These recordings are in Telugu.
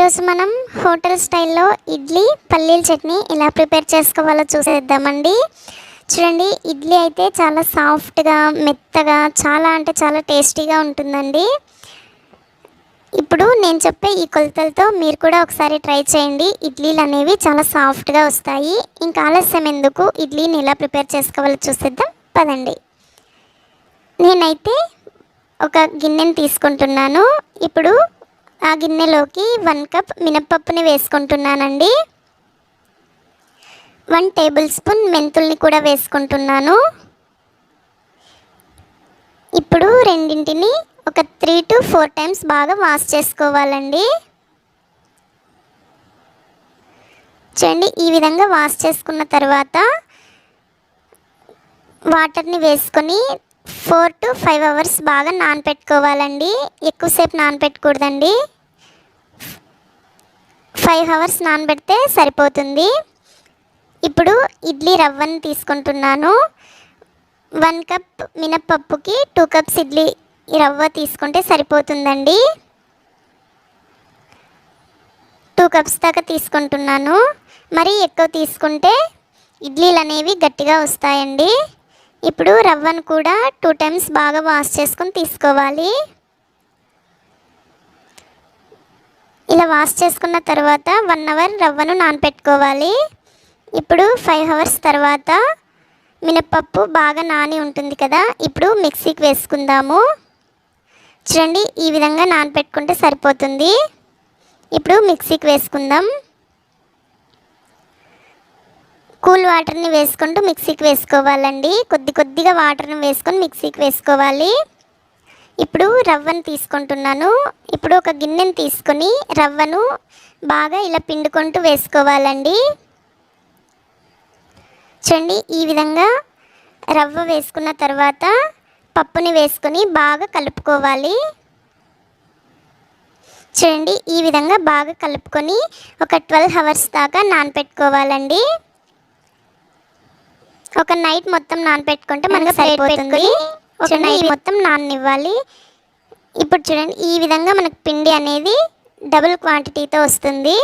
ఈరోజు మనం హోటల్ స్టైల్లో ఇడ్లీ పల్లీల చట్నీ ఎలా ప్రిపేర్ చేసుకోవాలో చూసేద్దామండి. చూడండి ఇడ్లీ అయితే చాలా సాఫ్ట్గా మెత్తగా చాలా అంటే చాలా టేస్టీగా ఉంటుందండి. ఇప్పుడు నేను చెప్పే ఈ కొలతలతో మీరు కూడా ఒకసారి ట్రై చేయండి. ఇడ్లీలు అనేవి చాలా సాఫ్ట్గా వస్తాయి. ఇంకా ఆలస్యం ఎందుకు? ఇడ్లీని ఎలా ప్రిపేర్ చేసుకోవాలో చూసేద్దాం. పదండి. నేనైతే ఒక గిన్నెని తీసుకుంటున్నాను. ఇప్పుడు ఆ గిన్నెలోకి వన్ కప్ మినప్పప్పుని వేసుకుంటున్నానండి. వన్ టేబుల్ స్పూన్ మెంతుల్ని కూడా వేసుకుంటున్నాను. ఇప్పుడు రెండింటిని ఒక త్రీ టు ఫోర్ టైమ్స్ బాగా వాష్ చేసుకోవాలండి. చూడండి ఈ విధంగా వాష్ చేసుకున్న తర్వాత వాటర్ని వేసుకొని ఫోర్ టు ఫైవ్ అవర్స్ బాగా నానపెట్టుకోవాలండి. ఎక్కువసేపు నానపెట్టకూడదండి. ఫైవ్ అవర్స్ నానబెడితే సరిపోతుంది. ఇప్పుడు ఇడ్లీ రవ్వను తీసుకుంటున్నాను. వన్ కప్ మినప్పప్పుకి టూ కప్స్ ఇడ్లీ రవ్వ తీసుకుంటే సరిపోతుందండి. టూ కప్స్ దాకా తీసుకుంటున్నాను. మరి ఎక్కువ తీసుకుంటే ఇడ్లీలు అనేవి గట్టిగా వస్తాయండి. ఇప్పుడు రవ్వను కూడా టూ టైమ్స్ బాగా వాష్ చేసుకొని తీసుకోవాలి. ఇలా వాష్ చేసుకున్న తర్వాత వన్ అవర్ రవ్వను నానపెట్టుకోవాలి. ఇప్పుడు ఫైవ్ అవర్స్ తర్వాత మినప్పప్పు బాగా నాని ఉంటుంది కదా ఇప్పుడు మిక్సీకి వేసుకుందాము. చూడండి ఈ విధంగా నానపెట్టుకుంటే సరిపోతుంది. ఇప్పుడు మిక్సీకి వేసుకుందాం. కూల్ వాటర్ని వేసుకుంటూ మిక్సీకి వేసుకోవాలండి. కొద్ది కొద్దిగా వాటర్ని వేసుకొని మిక్సీకి వేసుకోవాలి. ఇప్పుడు రవ్వను తీసుకుంటున్నాను. ఇప్పుడు ఒక గిన్నెని తీసుకొని రవ్వను బాగా ఇలా పిండుకుంటూ వేసుకోవాలండి. చూడండి ఈ విధంగా రవ్వ వేసుకున్న తర్వాత పప్పుని వేసుకొని బాగా కలుపుకోవాలి. చూడండి ఈ విధంగా బాగా కలుపుకొని ఒక ట్వెల్వ్ అవర్స్ దాకా నానపెట్టుకోవాలండి. ఒక నైట్ మొత్తం నానపెట్టుకుంటే మనకు సరిపోతుంది. ఒక నైట్ మొత్తం నాననివ్వాలి. ఇప్పుడు చూడండి ఈ విధంగా మనకు పిండి అనేది డబుల్ క్వాంటిటీతో వస్తుంది.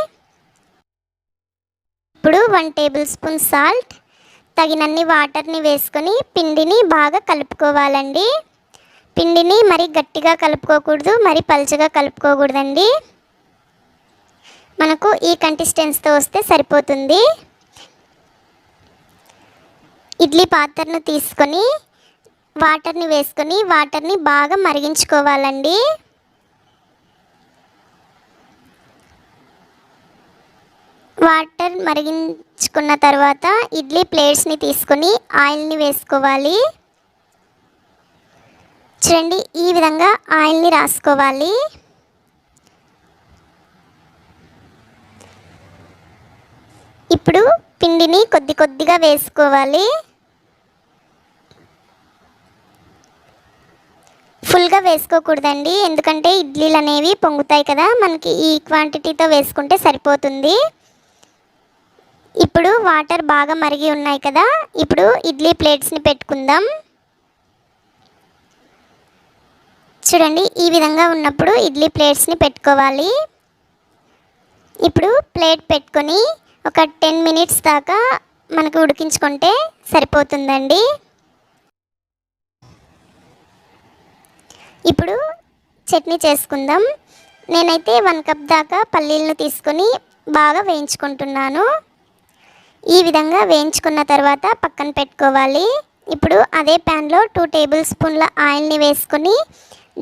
ఇప్పుడు వన్ టేబుల్ స్పూన్ సాల్ట్ తగినన్ని వాటర్ని వేసుకొని పిండిని బాగా కలుపుకోవాలండి. పిండిని మరి గట్టిగా కలుపుకోకూడదు మరి పలుచగా కలుపుకోకూడదండి. మనకు ఈ కంసిస్టెన్సీతో వస్తే సరిపోతుంది. ఇడ్లీ పాత్రను తీసుకొని వాటర్ని వేసుకొని వాటర్ని బాగా మరిగించుకోవాలండి. వాటర్ మరిగించుకున్న తర్వాత ఇడ్లీ ప్లేట్స్ని తీసుకొని ఆయిల్ని వేసుకోవాలి. చూడండి ఈ విధంగా ఆయిల్ని రాసుకోవాలి. ఇప్పుడు పిండిని కొద్ది కొద్దిగా వేసుకోవాలి. ఫుల్గా వేసుకోకూడదండి. ఎందుకంటే ఇడ్లీలు అనేవి పొంగుతాయి కదా మనకి ఈ క్వాంటిటీతో వేసుకుంటే సరిపోతుంది. ఇప్పుడు వాటర్ బాగా మరిగి ఉన్నాయి కదా ఇప్పుడు ఇడ్లీ ప్లేట్స్ని పెట్టుకుందాం. చూడండి ఈ విధంగా ఉన్నప్పుడు ఇడ్లీ ప్లేట్స్ని పెట్టుకోవాలి. ఇప్పుడు ప్లేట్ పెట్టుకొని ఒక టెన్ మినిట్స్ దాకా మనకు ఉడికించుకుంటే సరిపోతుందండి. ఇప్పుడు చట్నీ చేసుకుందాం. నేనైతే వన్ కప్ దాకా పల్లీలను తీసుకొని బాగా వేయించుకుంటున్నాను. ఈ విధంగా వేయించుకున్న తర్వాత పక్కన పెట్టుకోవాలి. ఇప్పుడు అదే ప్యాన్లో టూ టేబుల్ స్పూన్ల ఆయిల్ని వేసుకొని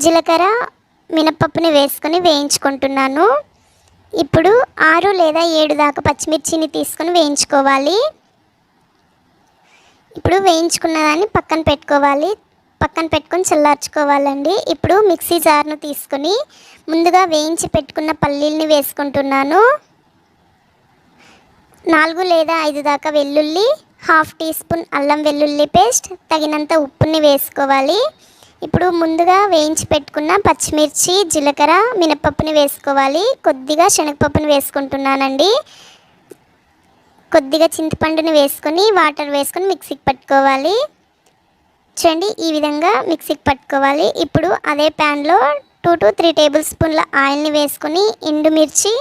జీలకర్ర మినపప్పుని వేసుకొని వేయించుకుంటున్నాను. ఇప్పుడు ఆరు లేదా ఏడు దాకా పచ్చిమిర్చిని తీసుకొని వేయించుకోవాలి. ఇప్పుడు వేయించుకున్న దాన్ని పక్కన పెట్టుకోవాలి. పక్కన పెట్టుకొని చల్లార్చుకోవాలండి. ఇప్పుడు మిక్సీ జార్ను తీసుకొని ముందుగా వేయించి పెట్టుకున్న పల్లీల్ని వేసుకుంటున్నాను. నాలుగు లేదా ఐదు దాకా వెల్లుల్లి హాఫ్ టీ స్పూన్ అల్లం వెల్లుల్లి పేస్ట్ తగినంత ఉప్పుని వేసుకోవాలి. ఇప్పుడు ముందుగా వేయించి పెట్టుకున్న పచ్చిమిర్చి జీలకర్ర మినపప్పుని వేసుకోవాలి. కొద్దిగా శనగపప్పుని వేసుకుంటున్నానండి. కొద్దిగా చింతపండుని వేసుకొని వాటర్ వేసుకొని మిక్సీకి పట్టుకోవాలి. చూడండి ఈ విధంగా మిక్సీకి పట్టుకోవాలి. ఇప్పుడు అదే ప్యాన్లో టూ టు త్రీ టేబుల్ స్పూన్ల ఆయిల్ని వేసుకొని ఎండుమిర్చి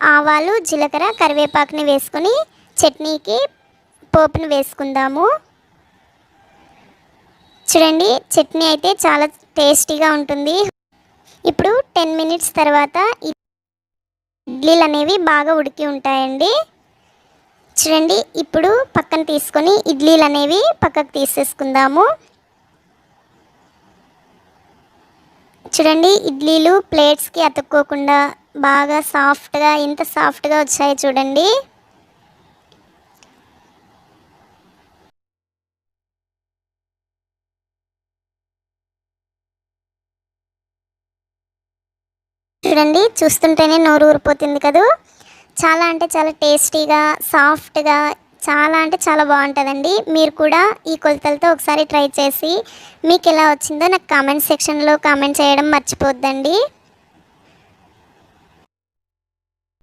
ఆవాలు జీలకర్ర కరివేపాకుని వేసుకొని చట్నీకి పోపుని వేసుకుందాము. చూడండి చట్నీ అయితే చాలా టేస్టీగా ఉంటుంది. ఇప్పుడు టెన్ మినిట్స్ తర్వాత ఇడ్లీలు అనేవి బాగా ఉడికి ఉంటాయండి. చూడండి ఇప్పుడు పక్కన తీసుకొని ఇడ్లీలు అనేవి పక్కకు తీసేసుకుందాము. చూడండి ఇడ్లీలు ప్లేట్స్కి అతుక్కోకుండా బాగా సాఫ్ట్గా ఎంత సాఫ్ట్గా వచ్చాయి చూడండి. చూడండి చూస్తుంటేనే నోరు ఊరిపోతుంది కదా. చాలా అంటే చాలా టేస్టీగా సాఫ్ట్గా చాలా అంటే చాలా బాగుంటుందండి. మీరు కూడా ఈ కొలతలతో ఒకసారి ట్రై చేసి మీకు ఎలా వచ్చిందో నాకు కామెంట్ సెక్షన్లో కామెంట్ చేయడం మర్చిపోద్దండి.